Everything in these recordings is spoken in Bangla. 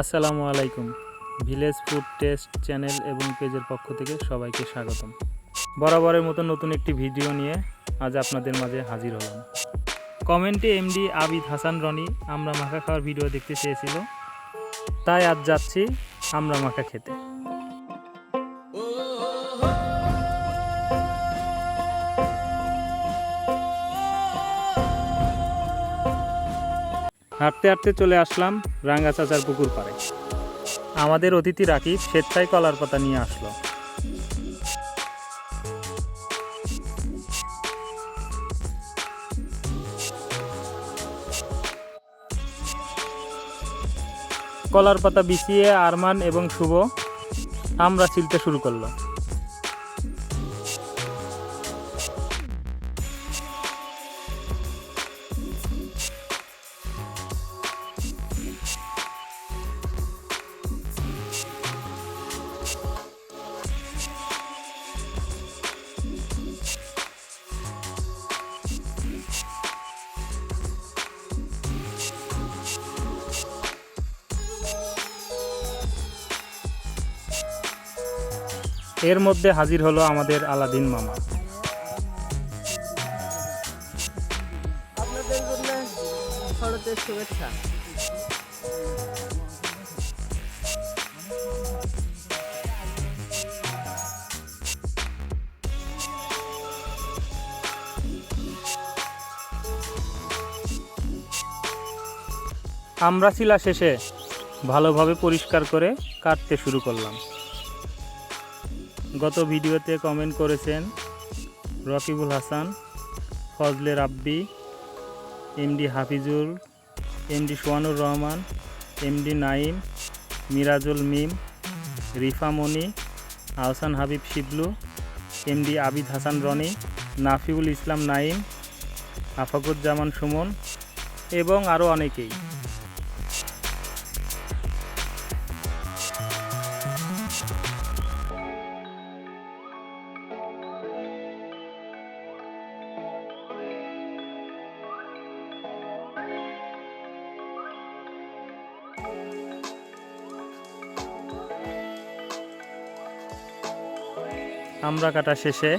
আসসালামু আলাইকুম। ভিলেজ ফুড টেস্ট চ্যানেল এবং পেজের পক্ষ থেকে সবাইকে স্বাগতম। বরাবরের মতো নতুন একটি ভিডিও নিয়ে আজ আপনাদের মাঝে হাজির হলাম। কমেন্টে এমডি আবিদ হাসান রনি আমরা মাখা খাওয়ার ভিডিও দেখতে চেয়েছিল। তাই আজ যাচ্ছি আমরা মাখা খেতে। হাঁটতে হাঁটতে চলে আসলাম রাঙ্গা চাচার পুকুর পাড়ে। আমাদের অতিথি রাকিব স্বেচ্ছায় কলার পাতা নিয়ে আসলো। কলার পাতা বিছিয়ে আরমান এবং শুভ আমরা ছিলতে শুরু করল এর মধ্যে হাজির হলো আমাদের আলাদিন মামা। আপনাদের জন্য শরতের শুভেচ্ছা। আমরা শিলা শেষে ভালোভাবে পরিষ্কার করে কাটতে শুরু করলাম। গত ভিডিওতে কমেন্ট করেছেন Rakibul Hasan, Fazle Rabbi MD Hafizul MD Swanur Rahman MD Naim Mirajul Mim, Rifa Moni, Ahsan Habib Shiblu MD Abid Hasan Rony, Nafiul Islam Naim Afakuzzaman Suman এবং আরও অনেকেই। আমরা কাটা শেষে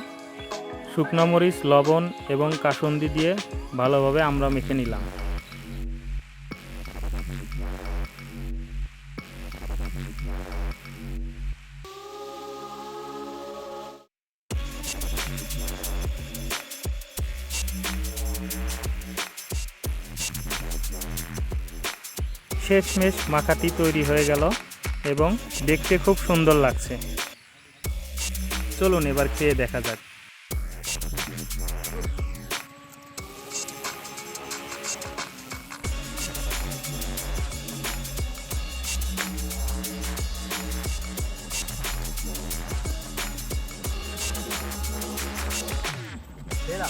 শুকনো মরিচ, লবণ এবং কাসন্দি দিয়ে ভালোভাবে আমরা মেখে নিলাম। শেষমেশ মাখাটি তৈরি হয়ে গেল এবং দেখতে খুব সুন্দর লাগছে। চলুন এবার খেয়ে দেখা যাক এরা